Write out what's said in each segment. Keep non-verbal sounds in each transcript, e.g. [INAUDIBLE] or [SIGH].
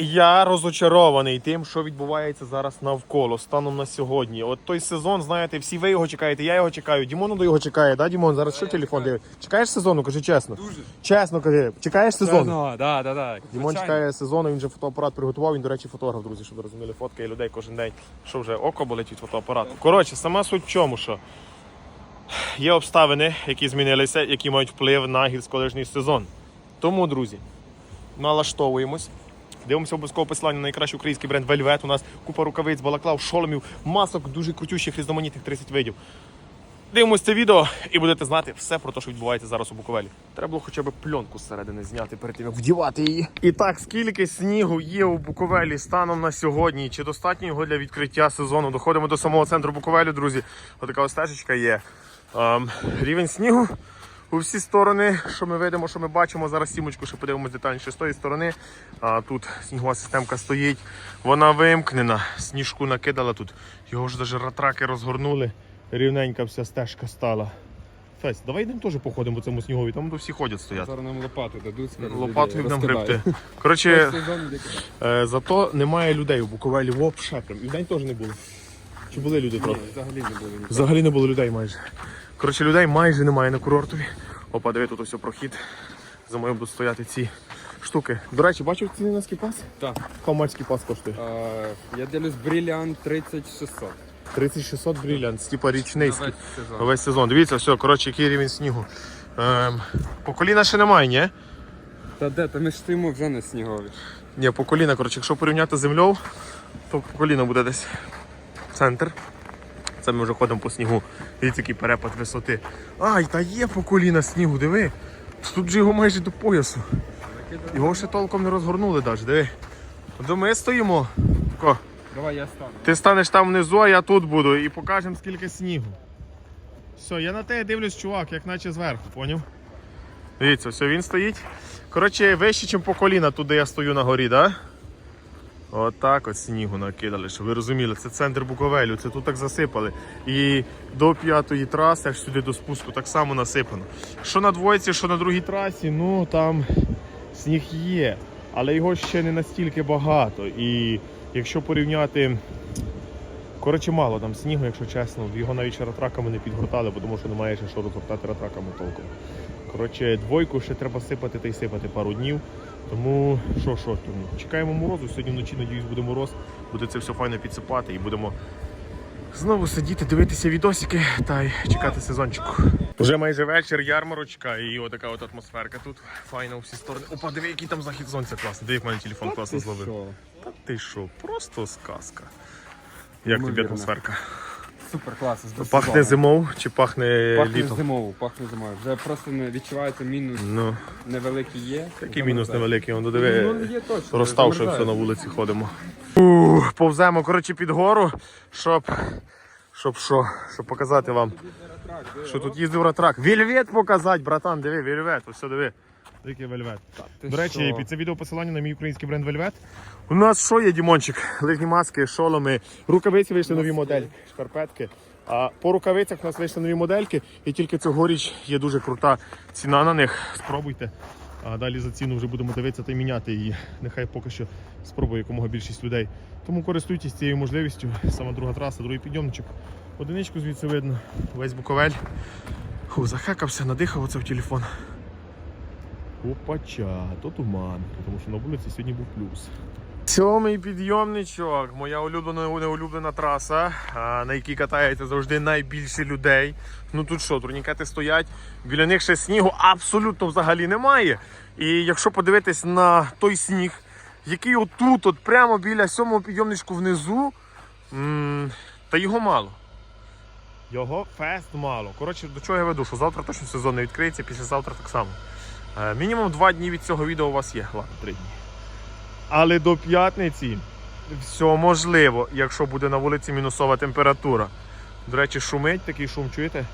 Я розочарований тим, що відбувається зараз навколо станом на сьогодні. От той сезон, знаєте, всі ви його чекаєте, я його чекаю. Дімон до його чекає, да, Дімон? Зараз що телефон дивить? Чекаєш сезону? Кажи чесно. Дуже. Чесно кажи, чекаєш сезону? Ну, да, да, да. Дімон Звичайно. чекає сезону, він вже фотоапарат приготував. Він, до речі, фотограф, друзі, щоб ви розуміли, фоткає людей кожен день. Що вже око болить від фотоапарату. Коротше, сама суть в чому, що є обставини, які змінилися, які мають вплив на гірськолижний сезон. Тому, друзі, налаштовуємось. Дивимося обов'язково посилання на найкращий український бренд Velvet. У нас купа рукавиць, балаклав, шоломів, масок, дуже крутющих, різноманітних 30 видів. Дивимось це відео і будете знати все про те, що відбувається зараз у Буковелі. Треба було хоча б пленку зсередини зняти перед тим, як вдівати її. І так, скільки снігу є у Буковелі станом на сьогодні? Чи достатньо його для відкриття сезону? Доходимо до самого центру Буковелю, друзі. Отака ось стежечка є. Ем, рівень снігу у всі сторони, що ми видимо, що ми бачимо. Зараз сімочку ще подивимось детальніше з тої сторони. А, тут снігова системка стоїть, вона вимкнена, сніжку накидала тут. Його ж навіть ратраки розгорнули. Рівненька вся стежка стала. Фець, давай йдемо теж походимо по цьому снігові, там всі ходять стоять. Зараз нам лопату дадуть. Лопатою нам гребти. [LAUGHS] Коротше, е, зато немає людей у Буковелі вообще прям. І вдень теж не було. Чи були люди трохи? Взагалі не було. Взагалі не було людей майже. Коротше, людей майже немає на курортові. Опа, диви, тут ось прохід. За мною будуть стояти ці штуки. До речі, бачив ціни на скіпас? Так. Хамальський пас коштує. А, я дивлюсь бриліант 3600. 3600 брілянт, типа річний весь сезон. Весь сезон. Дивіться, все, коротше, який рівень снігу. Ем, по коліна ще немає, ні? Та де, та ми ж стоїмо вже на снігові. Ні, по коліна, коротше, якщо порівняти з землею, то по коліна буде десь центр. Це ми вже ходимо по снігу. Дивіться, який перепад висоти. Ай, та є по коліна снігу, диви. Тут же його майже до поясу. Його ще толком не розгорнули навіть, диви. До ми стоїмо. Тако. Давай я стану. Ти станеш там внизу, а я тут буду і покажемо скільки снігу. Все, я на тебе дивлюсь, чувак, як наче зверху, поняв? Дивіться, все, він стоїть. Коротше, вище, ніж по коліна, туди я стою на горі, так? Да? Отак от снігу накидали, щоб ви розуміли, це центр Буковелю, це тут так засипали. І до п'ятої траси, аж сюди до спуску, так само насипано. Що на двойці, що на другій трасі, ну там сніг є, але його ще не настільки багато. І якщо порівняти, коротше, мало там снігу, якщо чесно, його навіть ратраками не підгортали, бо тому що немає ще що розгортати ратраками толком. Коротше, двойку ще треба сипати та й сипати пару днів. Тому що, що, тому чекаємо морозу. Сьогодні вночі, надіюсь, буде мороз, буде це все файно підсипати і будемо знову сидіти, дивитися відосики та й чекати сезончику. Вже майже вечір, ярмарочка і отака от атмосферка тут. Файна у всі сторони. Опа, диви, який там захід сонця класний. Диви, як в мене телефон класно зловив. Та ти що, просто сказка. Як тобі атмосферка? Супер класно. з Пахне зимов чи пахне, Пахне літом? зимово, пахне зимою. Вже просто не відчувається мінус Ну, невеликий є. який мінус невеликий, он диви. Ну, є точно. Розставши все на вулиці ходимо. Ух, повземо коротше під гору, щоб. Щоб що? Щоб показати вам, що тут їздив ратрак. Вільвет показати, братан, диви, вільвет, ось все диви. Який вельвет. До речі, що? під це відео посилання на мій український бренд Вельвет. У нас що є, Дімончик? Лижні маски, шоломи, рукавиці вийшли нові модельки, шкарпетки. А по рукавицях у нас вийшли нові модельки, і тільки цьогоріч є дуже крута ціна на них. Спробуйте. А далі за ціну вже будемо дивитися та й міняти її. Нехай поки що спробує якомога більшість людей. Тому користуйтесь цією можливістю. Сама друга траса, другий підйомничок. Одиничку звідси видно, весь Буковель. Фу, захекався, надихав оце в телефон. Опача, то туман, тому що на вулиці сьогодні був плюс. Сьомий підйомничок, моя улюблена неулюблена траса, на якій катається завжди найбільше людей. Ну тут що, турнікети стоять, біля них ще снігу абсолютно взагалі немає. І якщо подивитись на той сніг, який отут, от прямо біля сьомого підйомничку внизу, та його мало. Його фест мало. Коротше, до чого я веду, що завтра точно сезон не відкриється, післязавтра так само. Е, Мінімум два дні від цього відео у вас є. Ладно, три дні. Але до п'ятниці все можливо, якщо буде на вулиці мінусова температура. До речі, шумить такий шум, чуєте?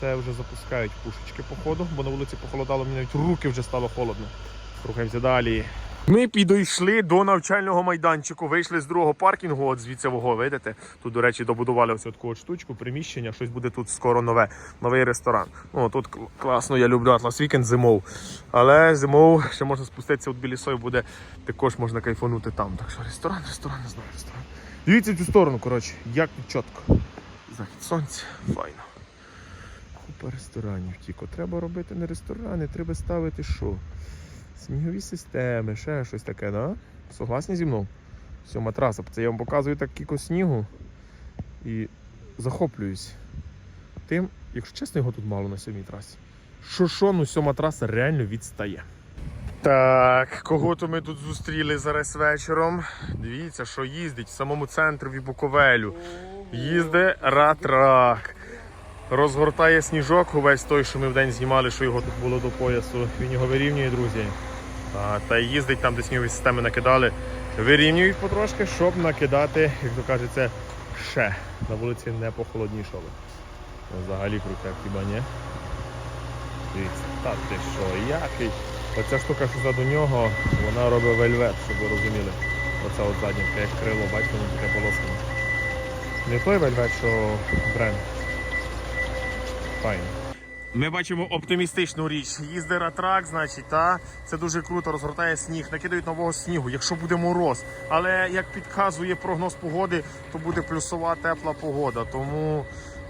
Це вже запускають пушечки, походу, бо на вулиці похолодало, мені навіть руки вже стало холодно. Рухаємося далі. Ми підійшли до навчального майданчику, вийшли з другого паркінгу, от звідси вого, видите? Тут, до речі, добудували ось таку от штучку, приміщення, щось буде тут скоро нове, новий ресторан. Ну, тут класно, я люблю Atlas Weekend зимов. Але зимов ще можна спуститися от білісою, буде також можна кайфанути там. Так що ресторан, ресторан, не знаю, ресторан. Дивіться в цю сторону, коротше, як чітко. Захід сонця, файно. Купа ресторанів, тільки треба робити не ресторани, треба ставити що? Снігові системи, ще щось таке, да? Согласні зі мною? Сьома траса. Це я вам показую так кілько снігу і захоплююсь тим, якщо чесно, його тут мало на сьомій трасі. Що що, ну сьома траса реально відстає. Так, кого то ми тут зустріли зараз вечором? Дивіться, що їздить в самому центрі Буковелю. Їзде ратрак. Розгортає сніжок увесь той, що ми вдень знімали, що його тут було до поясу. Він його вирівнює, друзі. Та їздить там, де снігові системи накидали. Вирівнюють потрошки, щоб накидати, як то кажеться, ще. На вулиці не похолоднішало. Взагалі крутяк, хіба ні? Та ти що, який? Оця штука, що ззаду нього, вона робить вельвет, щоб ви розуміли. Оця от заднівка, як крило, бачите, воно таке полоскане. Не той вельвет, що бренд. Файно. Ми бачимо оптимістичну річ. Їзде ратрак, значить, та це дуже круто, розгортає сніг, накидають нового снігу, якщо буде мороз. Але як підказує прогноз погоди, то буде плюсова тепла погода. Тому,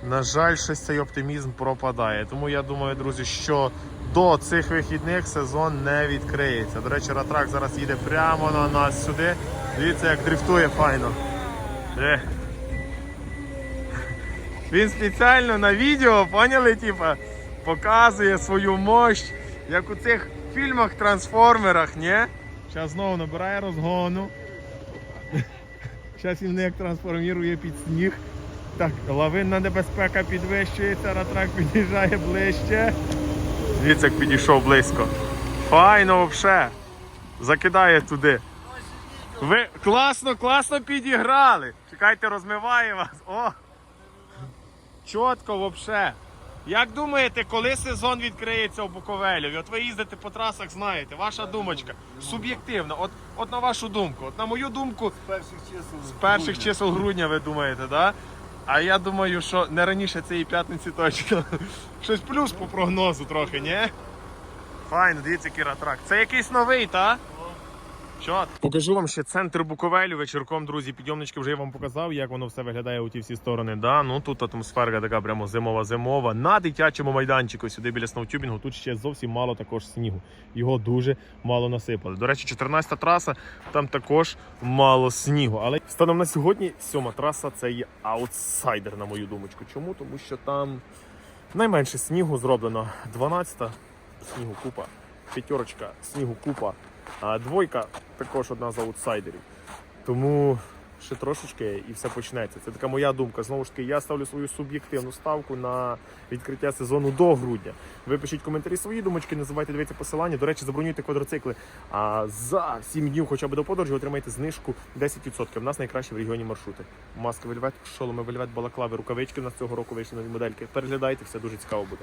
на жаль, щось цей оптимізм пропадає. Тому я думаю, друзі, що до цих вихідних сезон не відкриється. До речі, ратрак зараз їде прямо на нас сюди. Дивіться, як дрифтує файно. Е. Він спеціально на відео, поняли, типа, показує свою мощь, як у цих фільмах трансформерах, ні? Зараз знову набирає розгону. Зараз він як трансформує під сніг. Так, лавинна небезпека підвищується, ратрак під'їжджає ближче. Дивіться, як підійшов близько. Файно взагалі. Закидає туди. Ви класно, класно підіграли. Чекайте, розмиває вас. О! Чітко взагалі. Як думаєте, коли сезон відкриється у Буковелі? От ви їздите по трасах, знаєте, ваша думочка суб'єктивна. От, от на вашу думку, от на мою думку, перших чисел. з перших чисел грудня ви думаєте, да? А я думаю, що не раніше цієї п'ятниці точно. [LAUGHS] Щось плюс по прогнозу трохи, ні? Файно, дивіться, який ратрак. Це якийсь новий, та? Що? Покажу вам ще центр Буковелю вечірком, друзі. Підйомнички вже я вам показав, як воно все виглядає у ті всі сторони. Да? Ну тут атмосфера така прямо зимова-зимова. На дитячому майданчику сюди біля сноутюбінгу. Тут ще зовсім мало також снігу. Його дуже мало насипали. До речі, 14-та траса, там також мало снігу. Але станом на сьогодні сьома траса це є аутсайдер, на мою думочку. Чому? Тому що там найменше снігу зроблено. 12-та снігу купа, п'ятерочка, снігу купа. А двойка також одна з аутсайдерів. Тому ще трошечки і все почнеться. Це така моя думка. Знову ж таки, я ставлю свою суб'єктивну ставку на відкриття сезону до грудня. Ви пишіть коментарі свої думочки, не забувайте дивитися посилання. До речі, забронюйте квадроцикли. А за 7 днів хоча б до подорожі отримаєте знижку 10%. У нас найкращі в регіоні маршрути. Маска вельвет, шоломи вельвет, балаклави, рукавички. У нас цього року вийшли нові модельки. Переглядайте, все дуже цікаво буде.